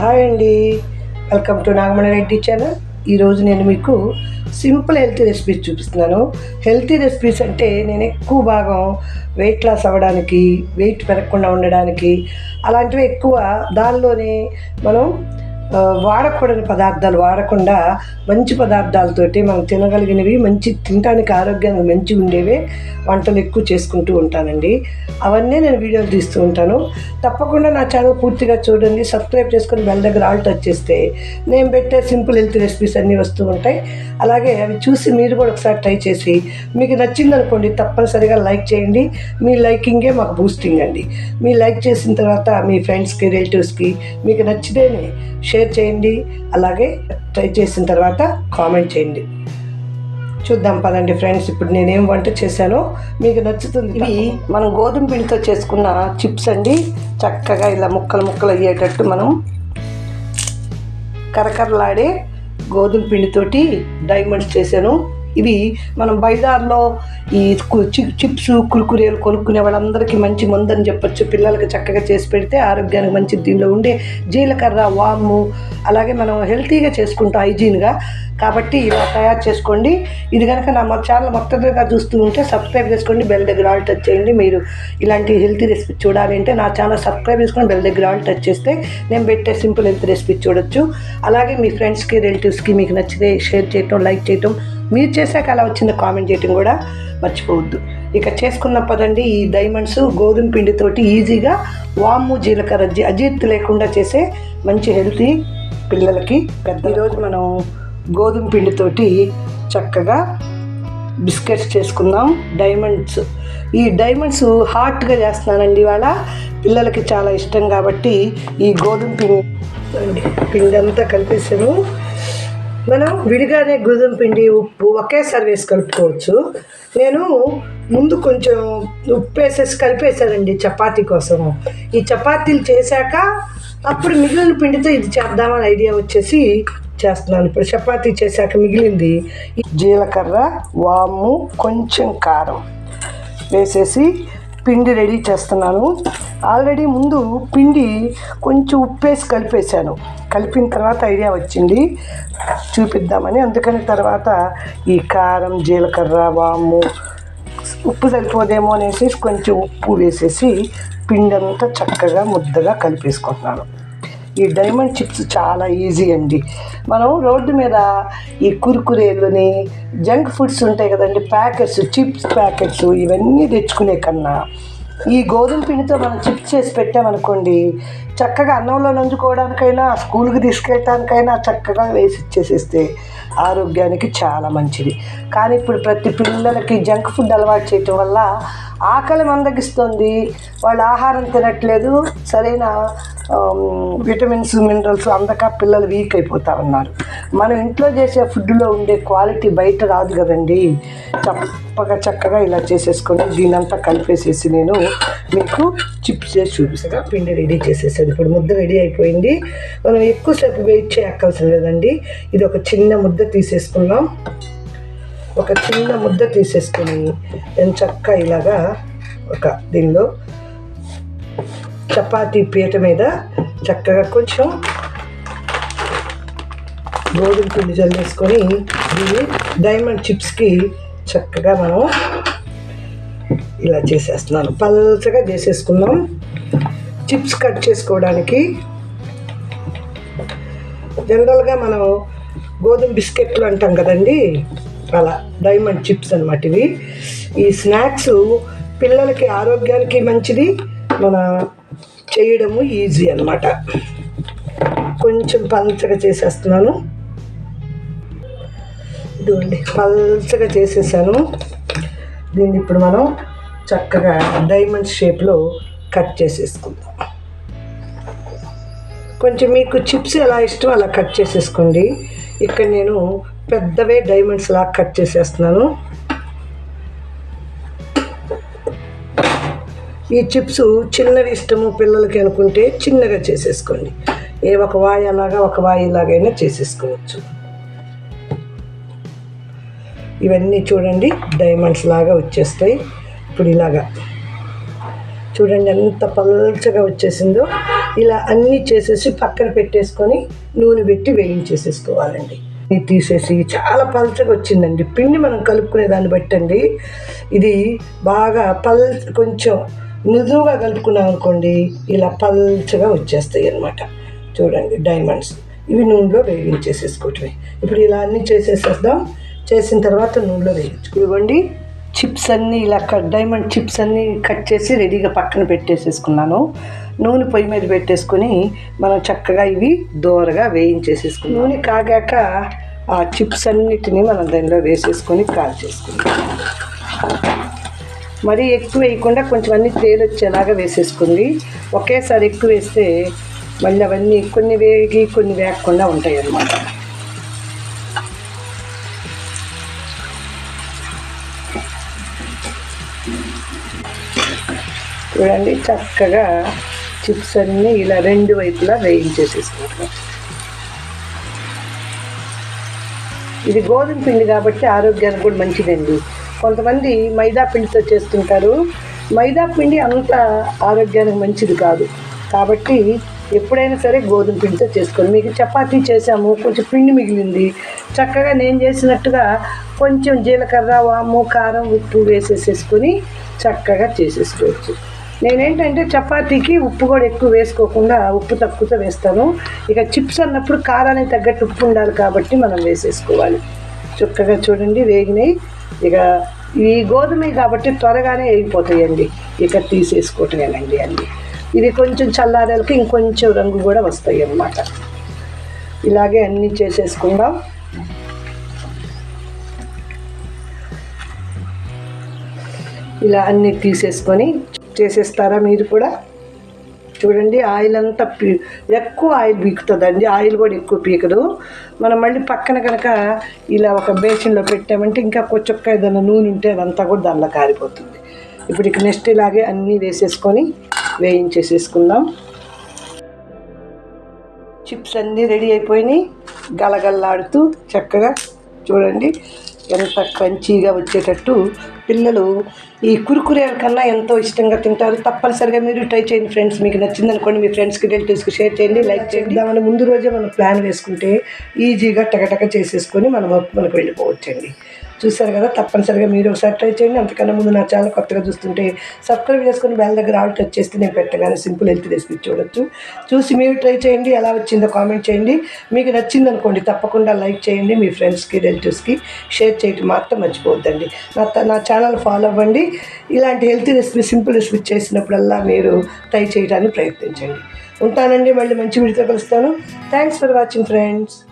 Hi అండి. Welcome to Nagamani Reddy channel ఈరోజు నేను మీకు సింపుల్ హెల్తీ రెసిపీస్ చూపిస్తున్నాను. హెల్తీ రెసిపీస్ అంటే నేను ఎక్కువ భాగం వెయిట్ లాస్ అవ్వడానికి వెయిట్ పెరగకుండా ఉండడానికి అలాంటివి ఎక్కువ దానిలోనే మనం వాడకూడని పదార్థాలు వాడకుండా మంచి పదార్థాలతోటి మనం తినగలిగినవి మంచి తినడానికి ఆరోగ్యానికి మంచి ఉండేవి వంటలు ఎక్కువ చేసుకుంటూ ఉంటానండి. అవన్నీ నేను వీడియోలు తీస్తూ ఉంటాను. తప్పకుండా నా ఛానల్ పూర్తిగా చూడండి. సబ్స్క్రైబ్ చేసుకొని బెల్ దగ్గర ఆల్ టచ్ చేస్తే నేను పెట్టే సింపుల్ హెల్త్ రెసిపీస్ అన్నీ వస్తూ ఉంటాయి. అలాగే అవి చూసి మీరు కూడా ఒకసారి ట్రై చేసి మీకు నచ్చింది అనుకోండి తప్పనిసరిగా లైక్ చేయండి. మీ లైకింగే మాకు బూస్టింగ్ అండి. మీ లైక్ చేసిన తర్వాత మీ ఫ్రెండ్స్కి రిలేటివ్స్కి మీకు నచ్చితేనే షేర్ చేయండి. అలాగే ట్రై చేసిన తర్వాత కామెంట్ చేయండి. చూద్దాం పదండి ఫ్రెండ్స్ ఇప్పుడు నేనేం వంట చేశానో మీకు నచ్చుతుంది ఇవి మనం గోధుమ పిండితో చేసుకున్న చిప్స్ అండి. చక్కగా ఇలా ముక్కలు ముక్కలు అయ్యేటట్టు మనం కరకరలాడే గోధుమ పిండితోటి డైమండ్స్ చేశాను. ఇవి మనం బైజార్లో ఈ కు- చిప్స్ కురుకురేలు కొనుక్కునే వాళ్ళందరికీ మంచి మందని చెప్పొచ్చు. పిల్లలకి చక్కగా చేసి పెడితే ఆరోగ్యానికి మంచి దీనిలో ఉండే జీలకర్ర వాము అలాగే మనం హెల్తీగా చేసుకుంటాం హైజీన్గా. కాబట్టి ఇలా తయారు చేసుకోండి. ఇది కనుక నా మా ఛానల్ మొత్తంగా చూస్తూ ఉంటే సబ్స్క్రైబ్ చేసుకోండి బెల్ దగ్గర ఆల్ టచ్ చేయండి. మీరు ఇలాంటి హెల్తీ రెసిపీ చూడాలి అంటే నా ఛానల్ సబ్స్క్రైబ్ చేసుకొని బెల్ దగ్గర ఆల్ టచ్ చేస్తే నేను పెట్టే సింపుల్ హెల్త్ రెసిపీ చూడొచ్చు. అలాగే మీ ఫ్రెండ్స్కి రిలేటివ్స్కి మీకు నచ్చితే షేర్ చేయటం లైక్ చేయటం మీరు చేశాక అలా వచ్చింది కామెంట్ చేయటం కూడా మర్చిపోవద్దు. ఇక చేసుకున్న పదండి ఈ డైమండ్స్ గోధుమ పిండితోటి ఈజీగా వాము జీలకర్ర జీ- అజీర్తి లేకుండా చేసే మంచి హెల్తీ పిల్లలకి పెద్ద ఈరోజు మనం గోధుమ పిండితోటి చక్కగా బిస్కెట్స్ చేసుకుందాం. డైమండ్స్ ఈ డైమండ్స్ హాట్గా చేస్తున్నానండి ఇవాళ. పిల్లలకి చాలా ఇష్టం కాబట్టి ఈ గోధుమ పిండి పిండి అంతా కలిపేసాము మనం విడిగానే గోధుమ పిండి ఉప్పు ఒకేసారి వేసి కలుపుకోవచ్చు. నేను ముందు కొంచెం ఉప్పు వేసేసి కలిపేసానండి చపాతీ కోసం ఈ చపాతీలు చేశాక అప్పుడు మిగిలిన పిండితో ఇది చేద్దామని ఐడియా వచ్చేసి చేస్తున్నాను. ఇప్పుడు చపాతీ చేశాక మిగిలింది జీలకర్ర వాము కొంచెం కారం వేసేసి పిండి రెడీ చేస్తున్నాను. ఆల్రెడీ ముందు పిండి కొంచెం ఉప్పేసి కలిపేశాను. కలిపిన తర్వాత ఐడియా వచ్చింది. చూపిద్దామని. అందుకని తర్వాత ఈ కారం జీలకర్ర వాము ఉప్పు సరిపోదేమో అనేసి కొంచెం ఉప్పు వేసేసి పిండి అంతా చక్కగా ముద్దగా కలిపేసుకుంటున్నాను. ఈ డైమండ్ చిప్స్ చాలా ఈజీ అండి. మనం రోడ్డు మీద ఈ కురుకురేలుని జంక్ ఫుడ్స్ ఉంటాయి కదండి ప్యాకెట్స్ చిప్స్ ప్యాకెట్స్ ఇవన్నీ తెచ్చుకునే కన్నా ఈ గోధుమ పిండితో మనం చిప్స్ చేసి పెట్టామనుకోండి చక్కగా అన్నంలో నంచుకోవడానికైనా స్కూల్కి తీసుకెళ్ళటానికైనా చక్కగా వేసి ఇచ్చేసేస్తే ఆరోగ్యానికి చాలా మంచిది. కానీ ఇప్పుడు ప్రతి పిల్లలకి జంక్ ఫుడ్ అలవాటు చేయటం వల్ల ఆకలి మందగిస్తుంది. వాళ్ళు ఆహారం తినట్లేదు. సరైన విటమిన్స్ మినరల్స్ అందక పిల్లలు వీక్ అయిపోతా ఉన్నారు. మనం ఇంట్లో చేసే ఫుడ్లో ఉండే క్వాలిటీ బయట రాదు కదండి. చప్పగా చక్కగా ఇలా చేసేసుకొని దీనంతా కలిపేసేసి నేను మీకు చిప్స్ చేసి చూపిస్తాను పిండి రెడీ చేసేసాను. ఇప్పుడు ముద్ద రెడీ అయిపోయింది. మనం ఎక్కువసేపు వెయిట్ చేయక్కవసరం లేదండి ఇది ఒక చిన్న ముద్ద తీసేసుకుందాం. ఒక చిన్న ముద్ద తీసేసుకొని నేను చక్క ఇలాగా ఒక దీనిలో చపాతీ పీట మీద చక్కగా కొంచెం గోధుమ పిండి చల్లేసుకొని దీన్ని డైమండ్ చిప్స్కి చక్కగా మనం ఇలా చేసేస్తున్నాను. పల్చగా చేసేసుకుందాం. చిప్స్ కట్ చేసుకోవడానికి జనరల్గా మనం గోధుమ బిస్కెట్లు అంటాం కదండి? అలా డైమండ్ చిప్స్ అనమాట ఇవి. ఈ స్నాక్స్ పిల్లలకి ఆరోగ్యానికి మంచిది. మన చేయడము ఈజీ అన్నమాట. కొంచెం పల్చగా చేసేస్తున్నాను. ఇదిగోండి పల్చగా చేసేసాను. దీన్ని ఇప్పుడు మనం చక్కగా డైమండ్ షేప్లో కట్ చేసేసుకుందాం. కొంచెం మీకు చిప్స్ ఎలా ఇష్టం అలా కట్ చేసేసుకోండి. ఇక్కడ నేను పెద్దవే డైమండ్స్ లాగా కట్ చేసేస్తున్నాను. ఈ చిప్స్ చిన్నవి ఇష్టము పిల్లలకి అనుకుంటే చిన్నగా చేసేసుకోండి. ఏ ఒక వాయి అలాగా ఒక వాయి లాగైనా చేసేసుకోవచ్చు. ఇవన్నీ చూడండి డైమండ్స్ లాగా వచ్చేస్తాయి. ఇప్పుడు ఇలాగా. చూడండి ఎంత పల్చగా వచ్చేసిందో. ఇలా అన్నీ చేసేసి పక్కన పెట్టేసుకొని నూనె పెట్టి వేయించేసేసుకోవాలండి. ఇది తీసేసి చాలా పల్చగా వచ్చిందండి. పిండి మనం కలుపుకునే దాన్ని బట్టండి. ఇది బాగా పల్ కొంచెం మృదువుగా కలుపుకున్నాం అనుకోండి ఇలా పల్చగా వచ్చేస్తాయి అన్నమాట. చూడండి డైమండ్స్ ఇవి నూనెలో వేయించేసేసుకోవటమే. ఇప్పుడు ఇలా అన్నీ చేసేసేద్దాం. చేసిన తర్వాత నూనెలో వేయించు. ఇవ్వండి చిప్స్ అన్నీ ఇలా కట్ డైమండ్ చిప్స్ అన్నీ కట్ చేసి రెడీగా పక్కన పెట్టేసేసుకున్నాను. నూనె పొయ్యి మీద పెట్టేసుకొని మనం చక్కగా ఇవి దోరగా వేయించేసేసుకున్నాం. నూనె కాగాక ఆ చిప్స్ అన్నిటిని మనం దానిలో వేసేసుకొని కాల్ చేసుకుంటాం మరీ ఎక్కువ వేయకుండా కొంచెం అన్ని తేలి వచ్చేలాగా వేసేసుకుంది ఒకేసారి ఎక్కువ వేస్తే మళ్ళీ అవన్నీ కొన్ని వేగి కొన్ని వేగకుండా ఉంటాయి అన్నమాట చూడండి చక్కగా చిప్స్ అన్నీ ఇలా రెండు వైపులా వేయించేసేసుకుంటాం ఇది గోధుమ పిండి కాబట్టి ఆరోగ్యానికి కూడా మంచిదండి. కొంతమంది మైదా పిండితో చేస్తుంటారు. మైదా పిండి అంత ఆరోగ్యానికి మంచిది కాదు. కాబట్టి ఎప్పుడైనా సరే గోధుమ పిండితో చేసుకోండి. మీకు చపాతీ చేసాము కొంచెం పిండి మిగిలింది. చక్కగా నేను చేసినట్టుగా కొంచెం జీలకర్ర వాము కారం ఉప్పు వేసేసేసుకొని చక్కగా చేసేసుకోవచ్చు. నేనేంటంటే చపాతీకి ఉప్పు కూడా ఎక్కువ వేసుకోకుండా ఉప్పు తక్కువతో వేస్తాను. ఇక చిప్స్ అన్నప్పుడు కారానికి తగ్గట్టు ఉప్పు ఉండాలి కాబట్టి మనం వేసేసుకోవాలి. చుక్కగా చూడండి వేగినాయి. ఇక ఈ గోధుమ కాబట్టి త్వరగానే వేగిపోతాయండి. ఇక తీసేసుకోవటమేనండి అన్నీ. ఇది కొంచెం చల్లారేలకి ఇంకొంచెం రంగు కూడా వస్తాయి అన్నమాట ఇలాగే అన్నీ చేసేసుకుందాం. ఇలా అన్నీ తీసేసుకొని చేసేస్తారా మీరు కూడా? చూడండి ఆయిల్ అంతా పీ ఎక్కువ ఆయిల్ పీకుతుందండి. ఆయిల్ కూడా ఎక్కువ పీకదు. మనం మళ్ళీ పక్కన కనుక ఇలా ఒక బేసిన్లో పెట్టామంటే ఇంకా కొంచెం ఏదైనా నూనె ఉంటే అదంతా కూడా దానిలో కారిపోతుంది. ఇప్పుడు ఇక నెక్స్ట్ ఇలాగే అన్నీ వేసేసుకొని వేయించేసేసుకుందాం. చిప్స్ అన్నీ రెడీ అయిపోయినాయి. గలగల్లాడుతూ చక్కగా చూడండి. ఎంత క్రంచీగా వచ్చేటట్టు పిల్లలు ఈ కురుకురేల కన్నా ఎంతో ఇష్టంగా తింటారు. తప్పనిసరిగా మీరు ట్రై చేయండి ఫ్రెండ్స్. మీకు నచ్చింది అనుకోండి మీ ఫ్రెండ్స్కి రిలేటివ్స్కి షేర్ చేయండి లైక్ చేయండి. దాని ముందు రోజే మనం ప్లాన్ వేసుకుంటే ఈజీగా టకటక చేసేసుకొని మనం మనకు వెళ్ళిపోవచ్చండి. చూసారు కదా తప్పనిసరిగా మీరు ఒకసారి ట్రై చేయండి. అంతకన్నా ముందు నా ఛానల్ కొత్తగా చూస్తుంటే సబ్స్క్రైబ్ చేసుకుని బెల్ దగ్గర ఆల్ టచ్ చేస్తే నేను పెట్టగానే సింపుల్ హెల్త్ రెసిపీ చూడొచ్చు. చూసి మీరు ట్రై చేయండి ఎలా వచ్చిందో కామెంట్ చేయండి. మీకు నచ్చింది అనుకోండి తప్పకుండా లైక్ చేయండి. మీ ఫ్రెండ్స్కి రిలేటివ్స్కి షేర్ చేయటం మాత్రం మర్చిపోవద్దండి. నా త- నా ఛానల్ ఫాలో అవ్వండి. ఇలాంటి హెల్తీ రెసిపీ సింపుల్ రెసిపీ చేసినప్పుడల్లా మీరు ట్రై చేయడానికి ప్రయత్నించండి. ఉంటానండి మళ్ళీ మంచి వీడితో కలుస్తాను. Thanks for watching friends